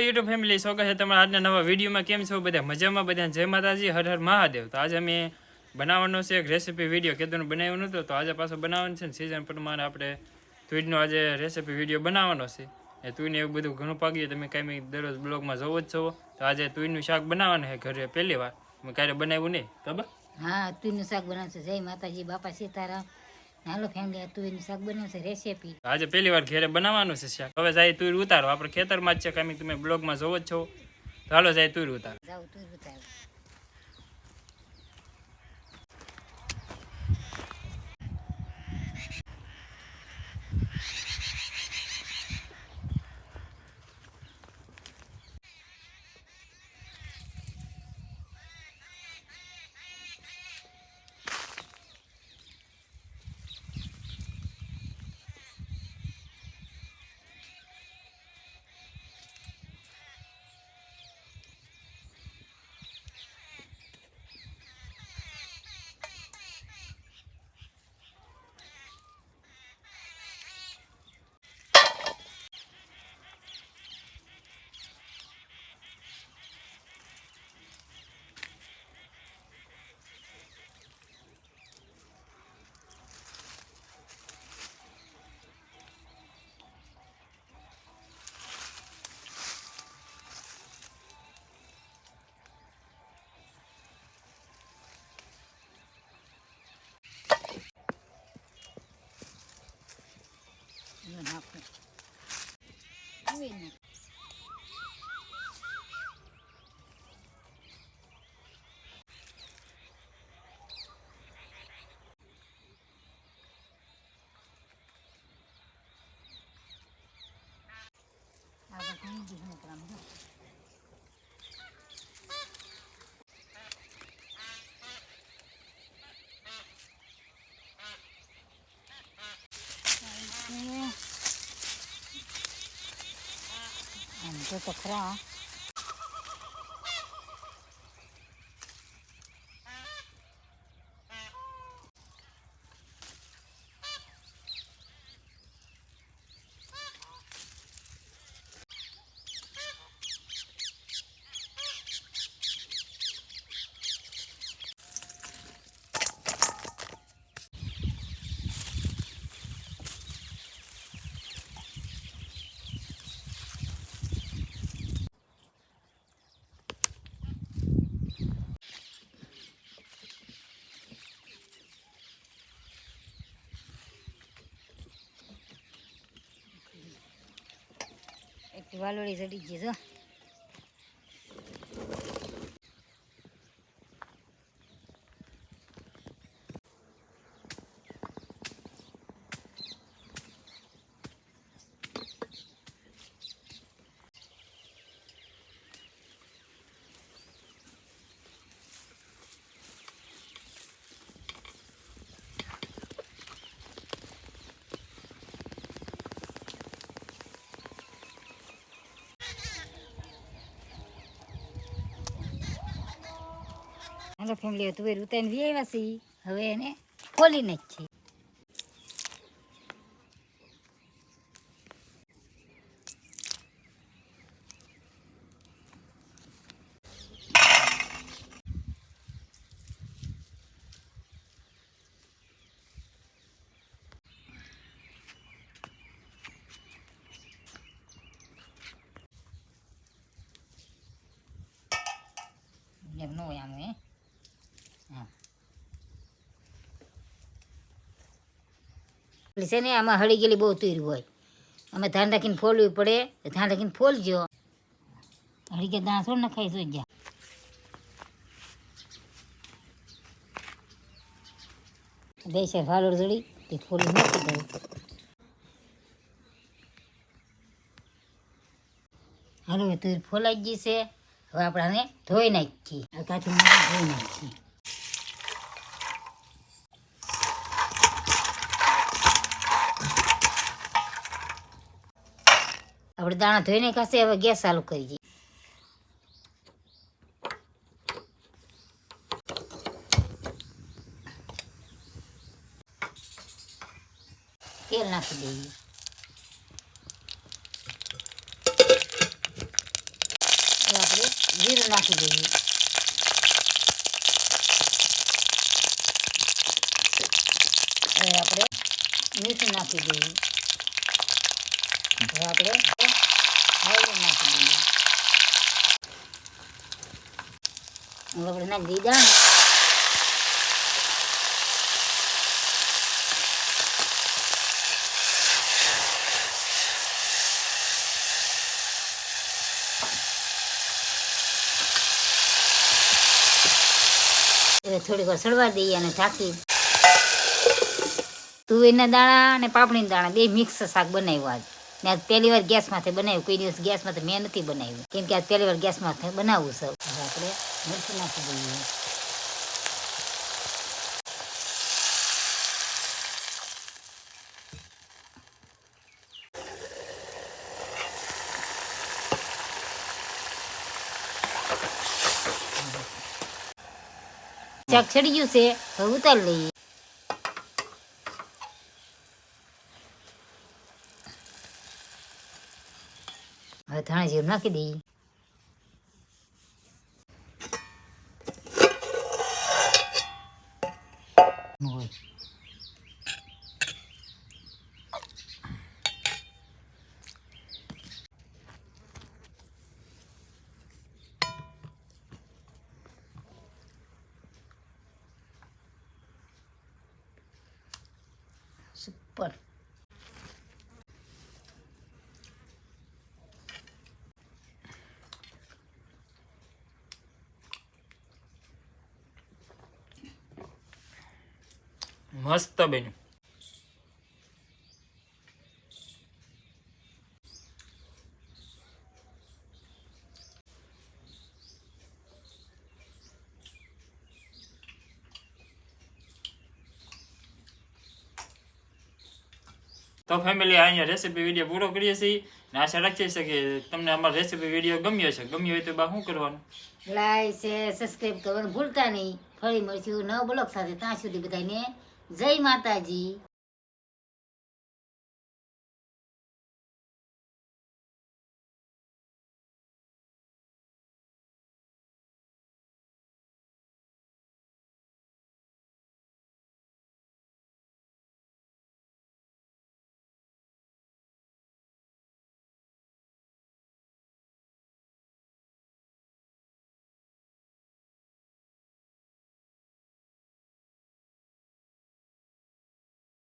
YouTube family સ્વાગત છે તમારા આજના નવા વિડીયોમાં. કેમ છો બધા? મજામાં બધા? જય માતાજી. હર હર મહાદેવ. તો આજે અમે બનાવવાનો છે એક રેસીપી વીડિયો કીધું બનાવ્યું નહોતું તો આજે પાછો બનાવવાનું છે ને સિઝન પ્રમાણે આપણે તુઈડનો આજે રેસીપી વીડિયો બનાવવાનો છે. એ તુઈને એવું બધું ઘણું પાકીએ. તમે કાંઈ દરરોજ બ્લોગમાં જોવો જ છો. તો આજે તુઈનું શાક બનાવવાનું છે ઘરે પહેલી વાર. મેં ક્યારે બનાવ્યું નહીં. ખબર? હા, તુઈનું શાક બનાવશે જય માતાજી, બાપા સીતારામ. હાલો ફેમિલી આ તુવેરનું શાક બનાવશે રેસીપી આજે પહેલી વાર ઘરે બનાવવાનું છે શાક. હવે જાય તુર ઉતારો આપણે ખેતરમાં જ છે કાંઈ તમે બ્લોગમાં જોવો જ છો. તો હાલો જાય તુર ઉતારો જાવ તુર ઉતારો લો નાખો તુવેર નાખો. આ બધા ઘણી બધી નકરામ છે. આમ જો વાલોડી ચડી ગઈ જો. ફેમિલી તુવેર ઉતારીને વી આવ્યા છીએ. હવે એને ખોલી નાખીએ એમ ન હોય આમ હે હા પેલી છે ને આમાં હળી ગયેલી બહુ તીર હોય. અમે ધ્યાન રાખીને ફોલવી પડે, તો ધ્યાન રાખીને ફોલજો. હળી ગયા દાણા થોડ નખાઈ જોઈ ગયા બે છે ફાલોડ જડી, તે ફોલી નાખી દઉં. હાલો તુર ફોલાઈ ગઈ છે. હવે આપણે આને ધોઈ નાખીએ. કાચું ધોઈ નાખીએ. આપણે દાણા ધોઈને ખાશે, હવે ગેસ ચાલુ કરી દઈએ. તેલ નાખી દઈએ. જીરું નાખી દઈએ. હવે આપણે મીઠું નાખી દઈએ. હવે આપણે હળદર નાખી દઈએ હવે આપણે નાખી વાર સળવા દઈએ અને ઢાંકી. તુવેરના દાણા અને પાપડીના દાણા, બે મિક્સ શાક બનાવ્યું આજ આજ પહેલી વાર ગેસમાંથી બનાવ્યું. કોઈ દિવસ ગેસમાંથી મેં નથી બનાવ્યું. કેમ કે આજ પહેલી વાર ગેસમાંથી બનાવવું સૌ આપણે મરચું નાખી દઈએ શાક ચડી ગયું છે. હવે ઉતારી લઈએ. હવે ધાણા જીરું નાખી દઈએ હોય. મસ્ત બન્યું. તો ફેમિલી અહીંયા રેસીપી વીડિયો પૂરો કરીએ છીએ. ને આશા રાખીએ કે તમને અમારો રેસીપી વીડિયો ગમ્યો છે ગમ્યો હોય તો બા શું કરવાનું? લાઈક છે સબસ્ક્રાઈબ કરવાનું ભૂલતા નહીં. ફરી મળશું નવ બ્લોગ સાથે. ત્યાં સુધી બધાને જય માતાજી.